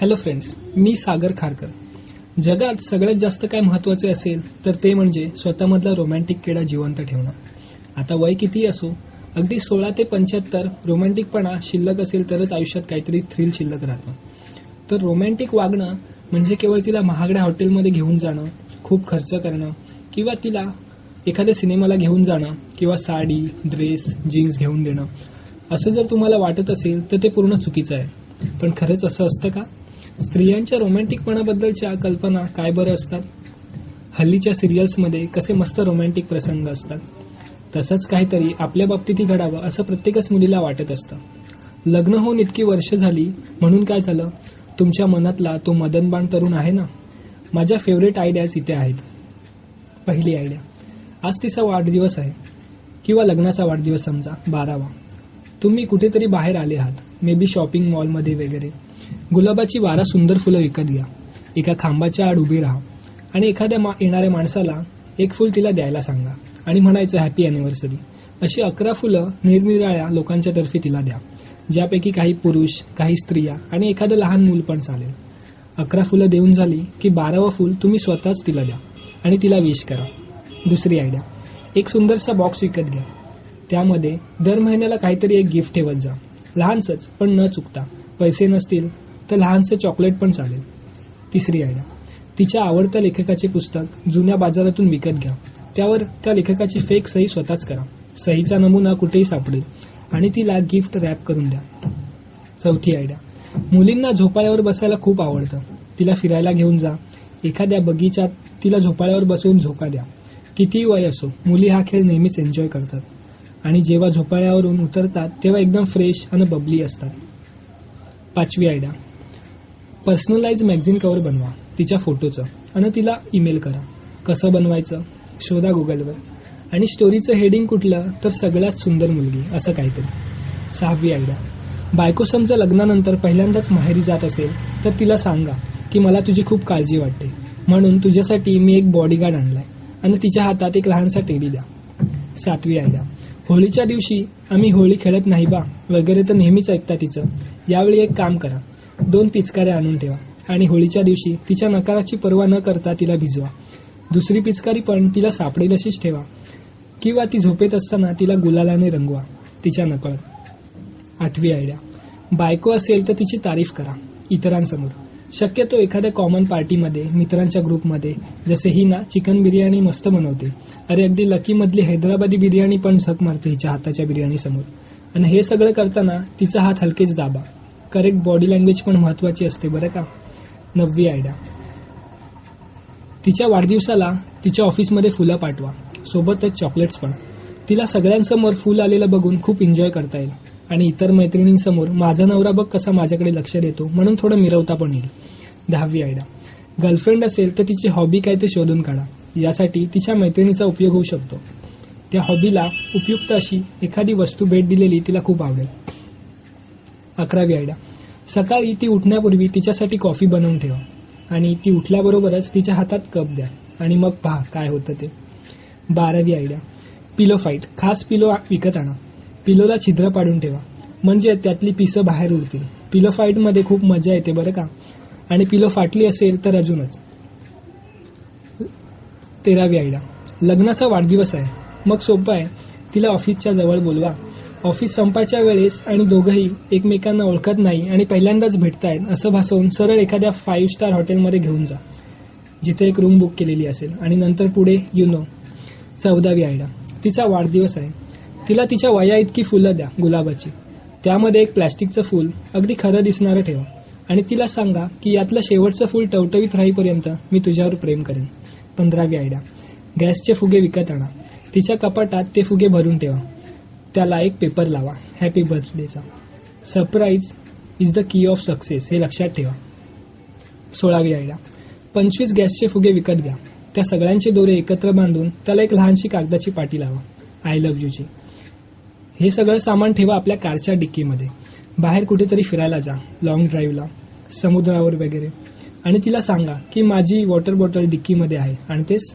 Hello friends मी सागर खारकर. जगात सगळ्यात जास्त काय महत्त्वाचे असेल तर ते म्हणजे स्वतःमधला रोमॅन्टिक किडा जिवंत ठेवणं. आता वय कितीही असो अगदी सोळा ते पंच्याहत्तर रोमॅन्टिकपणा शिल्लक असेल तरच आयुष्यात काहीतरी थ्रिल शिल्लक राहतं. तर रोमॅन्टिक वागणं म्हणजे केवळ तिला महागड्या हॉटेलमध्ये घेऊन जाणं खूप खर्च करणं किंवा तिला एखाद्या सिनेमाला घेऊन जाणं किंवा साडी ड्रेस जीन्स घेऊन देणं. असं जर तुम्हाला वाटत असेल तर ते पूर्ण चुकीचं आहे. पण खरंच असं असतं का? स्त्रियांच्या रोमॅन्टिकपणाबद्दलच्या कल्पना काय बरं असतात? हल्लीच्या सिरियल्समध्ये कसे मस्त रोमॅन्टिक प्रसंग असतात? तसंच काहीतरी आपल्या बाबतीतही घडावं असं प्रत्येकच मुलीला वाटत असतं. लग्न होऊन इतकी वर्ष झाली म्हणून काय झालं? तुमच्या मनातला तो मदनबाण तरुण आहे ना? माझ्या फेवरेट आयडियाज इथे आहेत. पहिली आयडिया आज तिचा वाढदिवस आहे. किंवा लग्नाचा वाढदिवस समजा बारावा. तुम्ही कुठेतरी बाहेर आले आहात. मे बी शॉपिंग मॉलमध्ये वगैरे. गुलाबाची बारा सुंदर फुलं विकत घ्या. एका खांबाच्या आड उभी राहा. आणि एखाद्या मा येणाऱ्या माणसाला एक फुल तिला द्यायला सांगा. आणि म्हणायचं हॅपी अॅनिव्हर्सरी अशी अकरा फुलं निरनिराळ्या लोकांच्या तर्फे तिला द्या. ज्यापैकी काही पुरुष काही स्त्रिया आणि एखादं लहान मूल पण चालेल. अकरा फुलं देऊन झाली की बारावं फुल तुम्ही स्वतःच तिला द्या. आणि तिला विश करा. दुसरी आयडिया एक सुंदरसा बॉक्स विकत घ्या. त्यामध्ये दर महिन्याला काहीतरी एक गिफ्ट ठेवत जा. लहानसंच पण न चुकता. पैसे नसतील तर लहानसं चॉकलेट पण चालेल. तिसरी आयडिया तिच्या आवडत्या लेखकाचे पुस्तक जुन्या बाजारातून विकत घ्या. त्यावर त्या लेखकाची फेक सही स्वतःच करा. सहीचा नमुना कुठेही सापडेल. आणि तिला गिफ्ट रॅप करून द्या. चौथी आयडिया मुलींना झोपाळ्यावर बसायला खूप आवडतं. तिला फिरायला घेऊन जा. एखाद्या बगीचात तिला झोपाळ्यावर बसवून झोका द्या. कितीही वय असो मुली हा खेळ नेहमीच एन्जॉय करतात. आणि जेव्हा झोपाळ्यावरून उतरतात तेव्हा एकदम फ्रेश आणि बबली असतात. पाचवी आयडिया पर्सनलाइज मॅगझिन कवर बनवा तिच्या फोटोचं आणि तिला ईमेल करा. कसं बनवायचं? शोधा गुगलवर. आणि स्टोरीचं हेडिंग कुठलं तर सगळ्यात सुंदर मुलगी असं काहीतरी. सहावी आयडिया. बायको समजा लग्नानंतर पहिल्यांदाच माहेरी जात असेल तर तिला सांगा की मला तुझी खूप काळजी वाटते. म्हणून तुझ्यासाठी मी एक बॉडीगार्ड आणलाय. आणि तिच्या हातात एक लहानसा टेडी द्या. सातवी आयडिया. होळीच्या दिवशी आम्ही होळी खेळत नाही बा वगैरे तर नेहमीच ऐकता तिचं. यावेळी एक काम करा. दोन पिचकाऱ्या आणून ठेवा. आणि होळीच्या दिवशी तिच्या नकाराची पर्वा न करता तिला भिजवा. दुसरी पिचकारी पण तिला सापडेल अशीच ठेवा. किंवा ती झोपेत असताना तिला गुलालाने रंगवा. तिच्या नकळत. आठवी आयडिया. बायको असेल तर तिची तारीफ करा. इतरांसमोर. शक्यतो एखाद्या कॉमन पार्टीमध्ये मित्रांच्या ग्रुपमध्ये जसे ही ना चिकन बिर्याणी मस्त बनवते. अरे अगदी लकीमधली हैदराबादी बिर्याणी पण झक मारते हिच्या हाताच्या बिर्याणीसमोर. आणि हे सगळं करताना तिचा हात हलकेच दाबा. करेक्ट बॉडी लँग्वेज पण महत्वाची असते बरं का? नववी आयडिया. तिच्या वाढदिवसाला तिच्या ऑफिसमध्ये फुलं पाठवा. सोबतच चॉकलेट्स पण. तिला सगळ्यांसमोर फुल आलेलं बघून खूप एन्जॉय करता येईल. आणि इतर मैत्रिणींसमोर माझा नवरा बघ कसा माझ्याकडे लक्ष देतो म्हणून थोडं मिरवता पण येईल. दहावी आयडा गर्लफ्रेंड असेल तर तिची हॉबी काय ते शोधून काढा. यासाठी तिच्या मैत्रिणीचा उपयोग होऊ शकतो. त्या हॉबीला उपयुक्त अशी एखादी वस्तू भेट दिलेली तिला खूप आवडेल. अकरावी आयडिया सकाळी ती उठण्यापूर्वी तिच्यासाठी कॉफी बनवून ठेवा. आणि ती उठल्याबरोबरच तिच्या हातात कप द्या. आणि मग पहा काय होतं ते. बारावी आयडिया पिलो फाईट. खास पिलो विकत आणा. पिलोला छिद्र पाडून ठेवा. म्हणजे त्यातली पिसं बाहेर उरतील पिलो फाईटमध्ये खूप मजा येते बरं का? आणि पिलो फाटली असेल तर अजूनच. तेरावी आयडिया लग्नाचा वाढदिवस आहे. मग सोपं आहे. तिला ऑफिसच्या जवळ बोलवा. ऑफिस संपाच्या वेळेस आणि दोघंही एकमेकांना ओळखत नाही आणि पहिल्यांदाच भेटतायत असं भासवून सरळ एखाद्या फाईव्ह स्टार हॉटेलमध्ये घेऊन जा जिथे एक रूम बुक केलेली असेल. आणि नंतर पुढे यु नो चौदावी आयडा. तिचा वाढदिवस आहे. तिला तिच्या वया इतकी फुलं द्या गुलाबाची. त्यामध्ये एक प्लॅस्टिकचं फूल अगदी खरं दिसणारं ठेवा. आणि तिला सांगा की यातलं शेवटचं फूल टवटवीत राहीपर्यंत मी तुझ्यावर प्रेम करेन. पंधरावी आयडा. गॅसचे फुगे विकत आणा. तिच्या कपाटात ते फुगे भरून ठेवा. त्याला एक पेपर लावा. Happy बर्थडेचा surprise is the key of success हे लक्षात ठेवा. सोळावी आयडिया पंचवीस गॅसचे फुगे विकत घ्या. त्या सगळ्यांचे दोरे एकत्र बांधून त्याला एक लहानशी कागदाची पाटी लावा. आय लव्ह यूची हे सगळं सामान ठेवा आपल्या कारच्या डिक्कीमध्ये. बाहेर कुठेतरी फिरायला जा. लॉंग ड्राईव्हला समुद्रावर वगैरे. आणि तिला सांगा की माझी वॉटर बॉटल डिक्कीमध्ये आहे. आणि तेच.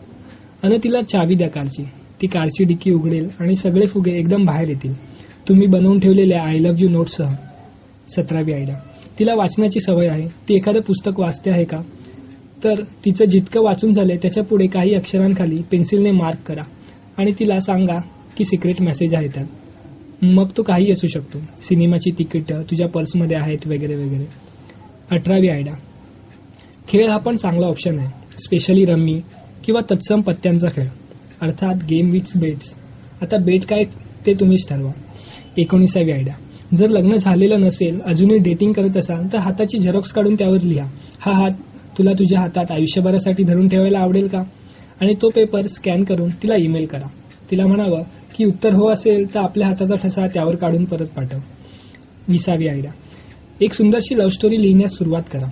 आणि तिला चावी द्या कारची. ती कारची डिक्की उघडेल आणि सगळे फुगे एकदम बाहेर येतील. तुम्ही बनवून ठेवलेल्या आय लव्ह यू नोटसह सतरावी आयडिया तिला वाचनाची सवय आहे. ती एखादं पुस्तक वाचते आहे का? तर तिचं जितकं वाचून झालंय त्याच्या पुढे काही अक्षरांखाली पेन्सिलने मार्क करा. आणि तिला सांगा की सिक्रेट मेसेज आहे त्यात. मग तो काही असू शकतो. सिनेमाची तिकीटं तुझ्या पर्समध्ये आहेत वगैरे वगैरे. अठरावी आयडा खेळ हा पण चांगला ऑप्शन आहे. स्पेशली रम्मी किंवा तत्सम पत्त्यांचा खेळ. अर्थात गेम विथ बेट्स आता बेट काय ते तुम्हीच ठरवा. एकोणीसावी आयडिया. जर लग्न झालेलं नसेल अजूनही डेटिंग करत असाल तर हाताची झेरॉक्स काढून त्यावर लिहा. हा हात तुला तुझ्या हातात आयुष्यभरासाठी धरून ठेवायला आवडेल का? आणि तो पेपर स्कॅन करून तिला ईमेल करा. तिला म्हणावं की उत्तर हो असेल तर आपल्या हाताचा ठसा त्यावर काढून परत पाठव. विसावी आयडिया. एक सुंदरशी लव्ह स्टोरी लिहिण्यास सुरुवात करा.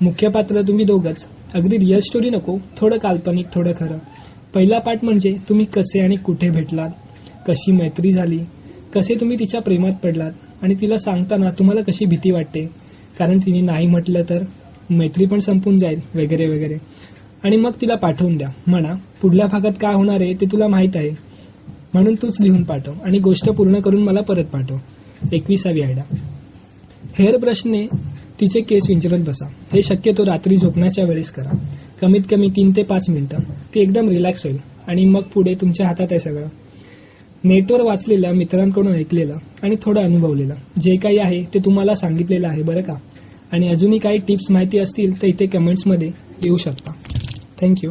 मुख्य पात्र तुम्ही दोघंच. अगदी रिअल स्टोरी नको थोडं काल्पनिक थोडं खरं. पहिला पाठ म्हणजे तुम्ही कसे आणि कुठे भेटलात? कशी मैत्री झाली? कसे तुम्ही तिच्या प्रेमात पडलात? आणि तिला सांगताना तुम्हाला कशी भीती वाटते? कारण तिने नाही म्हटलं तर मैत्री पण संपून जाईल वगैरे वगैरे. आणि मग तिला पाठवून द्या. म्हणा पुढल्या भागात काय होणार आहे ते तुला माहीत आहे. म्हणून तूच लिहून पाठव आणि गोष्ट पूर्ण करून मला परत पाठव. एकविसावी आयडा. हेअर ब्रशने तिचे केस विंचरत बसा. हे शक्यतो रात्री झोपण्याच्या वेळेस करा. कमीत कमी तीन ते पाच मिनिटं. ती एकदम रिलॅक्स होईल. आणि मग पुढे तुमच्या हातात आहे सगळं. नेटवर वाचलेलं मित्रांकडून ऐकलेलं आणि थोडं अनुभवलेलं. जे काही आहे ते तुम्हाला सांगितलेलं आहे बरं का? आणि अजूनही काही टिप्स माहिती असतील तर इथे कमेंट्समध्ये येऊ शकता. थँक्यू